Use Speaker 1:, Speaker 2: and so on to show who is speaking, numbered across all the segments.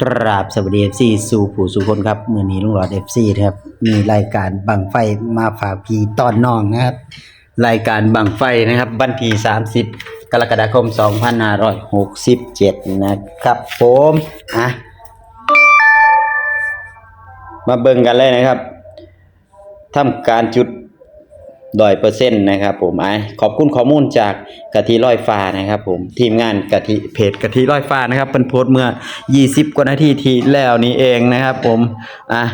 Speaker 1: กราบสวัสดีเอฟซีสู่ผู้สู่คนครับมือนี้ลุงหลอดเอฟซีนะครับมีรายการบังไฟมาฝากพีตอนน้องนะครับ รายการบังไฟนะครับวันที่30กรกฎาคม2567นะครับผมอะมาเบิ่งกันเลยนะครับทำการจุด ดอยเปอร์เซ็นต์นะครับผมไอขอบคุณข้อมูลจากกะทิร้อยฟ้านะครับผมทีมงานกะทิเพจกะทิร้อยฟ้านะครับเป็นโพสต์เมื่อ 20 กว่านาทีที่แล้วนี้เองนะครับผมอะ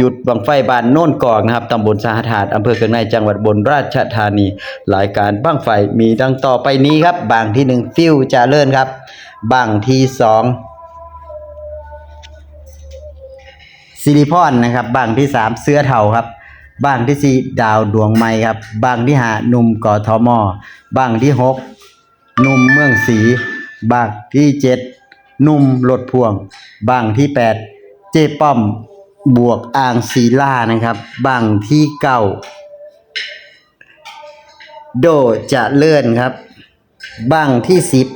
Speaker 1: จุดบังไฟบานโน่นกอกนะครับตำบลสาหถาดอำเภอเคืองในจังหวัดบนราชธานีรายการบังไฟมีดังต่อไปนี้ครับ บางที่หนึ่งฟิวจาเลิศครับ บางที่สองซิลิพอนนะครับ บางที่สามเสื้อเทาครับ บางที่สี่ดาวดวงไม้ครับบางที่ห้าหนุ่มกอทมบางที่หกหนุ่มเมืองศรีบางที่เจ็ดหนุ่มรถพ่วงบางที่แปดเจป้อมบวกอ่างศิลานะครับบางที่เก้าโดจะเลื่อนครับบางที่สิบ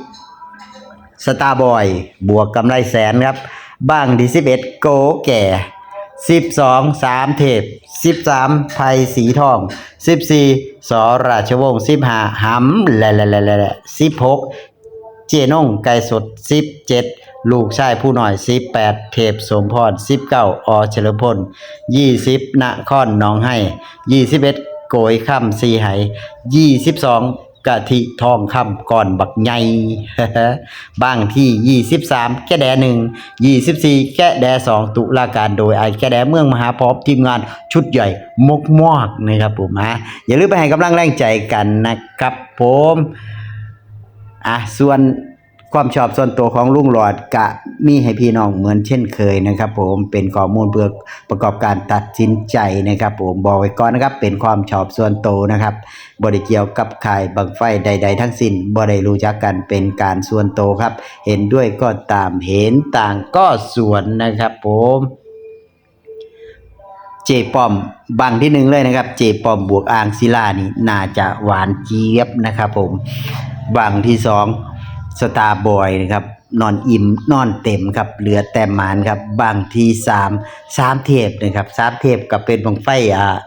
Speaker 1: สตาร์บอยบวกกำไรแสนครับบ้างที่สิบเอ็ดโกแก่ สิบสองสามเทพสิบสามไพสีทองสิบสี่สราชวงศ์สิบห้าหำและและและแหละสิบหกเจนงไก่สดสิบเจ็ดลูกชายผู้หน่อยสิบแปดเทพสมพรสิบเก้าอเฉลิมพลยี่สิบนครหนองให้ยี่สิบเอ็ดโกยค่ำสีไหยี่สิบสอง กะทิทองคำก่อนบักใหญ่บ้างที่ 23 แกแดหนึ่ง24 แกแดสองตุลาการโดยไอแกแดเมืองมหาพรทีมงานชุดใหญ่มกมอกนะครับผมฮะอย่าลืมไปให้กำลังแรงใจกันนะครับผม อะส่วน ความชอบส่วนตัวของลุงหลอดกะมีให้พี่น้องเหมือนเช่นเคยนะครับ ผมเป็นข้อมูลเพื่อประกอบการตัดสินใจนะครับ ผมบอกไว้ก่อนนะครับ เป็นความชอบส่วนตัวนะครับบริเกี่ยวกับขายบังไฟใด ๆ ทั้งสิ้นบ่ได้รู้จักกันเป็นการส่วนตัวครับ เห็นด้วยก็ตามเห็นต่างก็ส่วนนะครับ ผมเจปอมบังที่หนึ่งเลยนะครับ เจปอมบวกอ่างศิลานี่น่าจะหวานเจี๊ยบนะครับ ผมบังที่สอง สตาร์บอยนะครับนอนอิ่มนอนเต็มครับเหลือแต่หมานครับบางทีสามสามเทพนะครับสามเทพกับเป็นบังไฟอ่า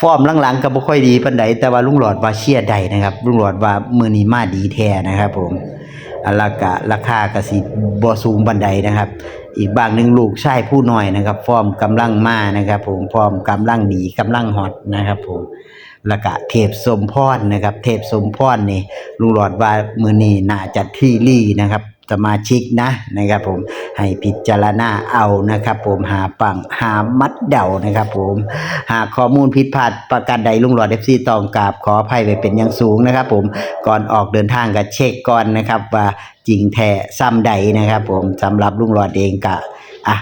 Speaker 1: ฟอร์มหลังๆก็บ่ค่อยดีปานใดแต่ว่าลุงหลอดว่าเชียร์ได้นะครับลุงหลอดว่ามือนี้มาดีแท้นะครับ ผมอัลกะราคาก็สิบ่สูงปานใดนะครับ อีกบางหนึ่งลูกชายผู้น้อยนะครับ ฟอร์มกำลังมานะครับ ผมฟอร์มกำลังดีกำลังฮอตนะครับ ผม แล้วก็เทพสมพรนะครับ เทพสมพรนี่ลุงหลอดว่ามือนี้น่าจะที่ลี่นะครับสมาชิกนะนะครับผมให้พิจารณาเอานะครับ ผมหาปังหามัดเดานะครับผมหากข้อมูลผิดพลาดประการใดลุงหลอดเอฟซีตองกราบขออภัยไปเป็นอย่างสูงนะครับ ผมก่อนออกเดินทางก็เช็คก่อนนะครับ ว่าจริงแท้ซ้ำใดนะครับ ผมสำหรับลุงหลอดเองกะอะ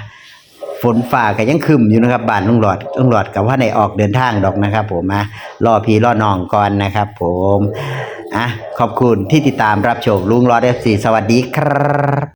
Speaker 1: นฝ่าก็ยังคึมอยู่นะครับบ้านลุงหลอดลุงหลอดกับว่าในออกเดินทางดอกนะครับ ผมมารอพี่รอน้องก่อนนะครับ ผมอะขอบคุณที่ติดตามรับชมลุงหลอดเอฟซีสวัสดีครับ